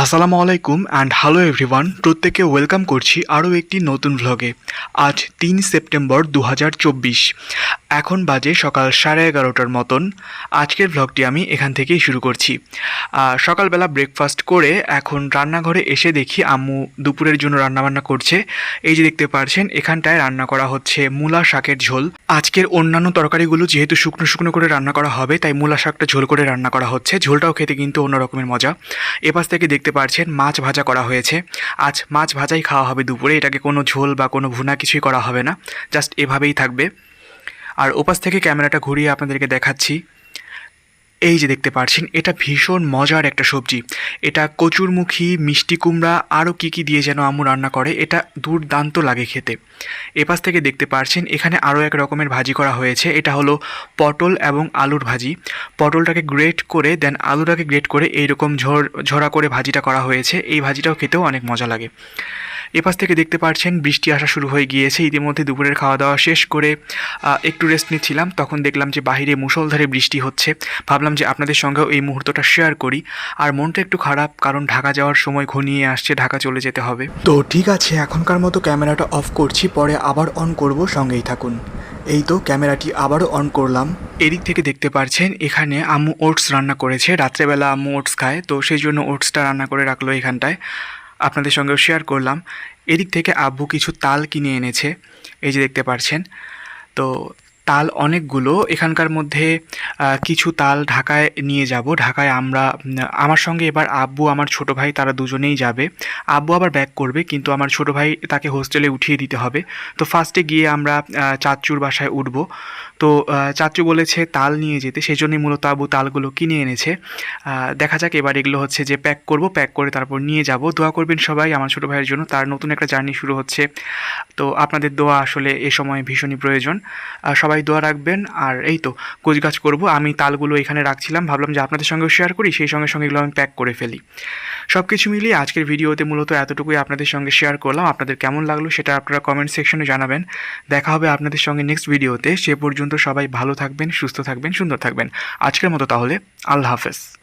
আসসালামু আলাইকুম and hello everyone প্রত্যেকে ওয়েলকাম করছি আরও একটি নতুন ভ্লগে আজ তিন সেপ্টেম্বর দু হাজার চব্বিশ। এখন বাজে সকাল সাড়ে এগারোটার মতন। আজকের ভ্লগটি আমি এখান থেকেই শুরু করছি। সকালবেলা ব্রেকফাস্ট করে এখন রান্নাঘরে এসে দেখি আম্মু দুপুরের জন্য রান্নাবান্না করছে। এই যে দেখতে পারছেন, এখানটায় রান্না করা হচ্ছে মূলা শাকের ঝোল। আজকের অন্যান্য তরকারিগুলো যেহেতু শুকনো শুকনো করে রান্না করা হবে, তাই মূলা শাকটা ঝোল করে রান্না করা হচ্ছে। ঝোলটাও খেতে কিন্তু অন্য রকমের মজা। এপাশ থেকে দেখতে পাচ্ছেন মাছ ভাজা করা হয়েছে। আজ মাছ ভাজাই খাওয়া হবে দুপুরে, এটাকে কোনো ঝোল বা কোনো ভুনা কিছুই করা হবে না। জাস্ট এভাবেই থাকবে। আর ওপাশ থেকে ক্যামেরাটা ঘুরিয়ে আপনাদেরকে দেখাচ্ছি। এই যে দেখতে পাচ্ছেন এটা ভীষণ মজার একটা সবজি। এটা কচুরমুখী, মিষ্টি কুমড়া আরও কী কী দিয়ে যেন আম্মু রান্না করে, এটা দুর্দান্ত লাগে খেতে। এপাশ থেকে দেখতে পাচ্ছেন এখানে আরও এক রকমের ভাজি করা হয়েছে। এটা হলো পটল এবং আলুর ভাজি। পটলটাকে গ্রেট করে, দেন আলুটাকে গ্রেট করে এইরকম ঝর, ঝরা করে ভাজিটা করা হয়েছে। এই ভাজিটাও খেতেও অনেক মজা লাগে। এপাশ থেকে দেখতে পাচ্ছেন বৃষ্টি আসা শুরু হয়ে গিয়েছে। ইতিমধ্যে দুপুরের খাওয়া দাওয়া শেষ করে একটু রেস্ট নিচ্ছিলাম। তখন দেখলাম যে বাহিরে মুষলধারে বৃষ্টি হচ্ছে। ভাবলাম যে আপনাদের সঙ্গেও এই মুহূর্তটা শেয়ার করি। আর মনটা একটু খারাপ কারণ ঢাকা যাওয়ার সময় ঘনিয়ে আসছে ঢাকা চলে যেতে হবে। তো ঠিক আছে এখনকার মতো ক্যামেরাটা অফ করছি পরে আবার অন করব সঙ্গেই থাকুন। এই তো ক্যামেরাটি আবারও অন করলাম। এদিক থেকে দেখতে পারছেন এখানে আম্মু ওটস রান্না করেছে। রাত্রেবেলা আম্মু ওটস খায় তো সেই জন্য ওটসটা রান্না করে রাখল এখানটায়। আপনাদের সঙ্গেও শেয়ার করলাম। এদিক থেকে আব্বু কিছু তাল কিনে এনেছে। এই যে দেখতে পারছেন। তো তাল অনেকগুলো। এখানকার মধ্যে কিছু তাল ঢাকায় নিয়ে যাব। ঢাকায় আমরা আমার সঙ্গে এবার আব্বু আমার ছোট ভাই তারা দুজনেই যাবে। আব্বু আবার ব্যাক করবে কিন্তু আমার ছোট ভাই তাকে হোস্টেলে উঠিয়ে দিতে হবে। তো ফার্স্টে গিয়ে আমরা আহ, চাচ্চুর বাসায় উঠব। তো চাচ্চু বলেছে তাল নিয়ে যেতে। সেই জন্যই মূলত আব্বু তালগুলো কিনে এনেছে। দেখা যাক এবার এগুলো হচ্ছে যে প্যাক করব প্যাক করে তারপর নিয়ে যাব। দোয়া করবেন সবাই আমার ছোট ভাইয়ের জন্য। তার নতুন একটা জার্নি শুরু হচ্ছে। তো আপনাদের দোয়া আসলে এ সময় ভীষণই প্রয়োজন। আর সবাই দোয়া রাখবেন। আর এই তো, কোচ গাছ করব। আমি তালগুলো এখানে রাখছিলাম। ভাবলাম যে আপনাদের সঙ্গেও শেয়ার করি, সেই সঙ্গে সঙ্গে এগুলো আমি প্যাক করে ফেলি। সব কিছু মিলিয়ে আজকের ভিডিওতে মূলত এতটুকুই আপনাদের সঙ্গে শেয়ার করলাম। আপনাদের কেমন লাগল সেটা আপনারা কমেন্ট সেকশনে জানাবেন। দেখা হবে আপনাদের সঙ্গে নেক্সট ভিডিওতে সে পর্যন্ত সবাই ভালো থাকবেন, সুস্থ থাকবেন, সুন্দর থাকবেন। আজকের মতো তাহলে, আল্লাহ হাফেজ।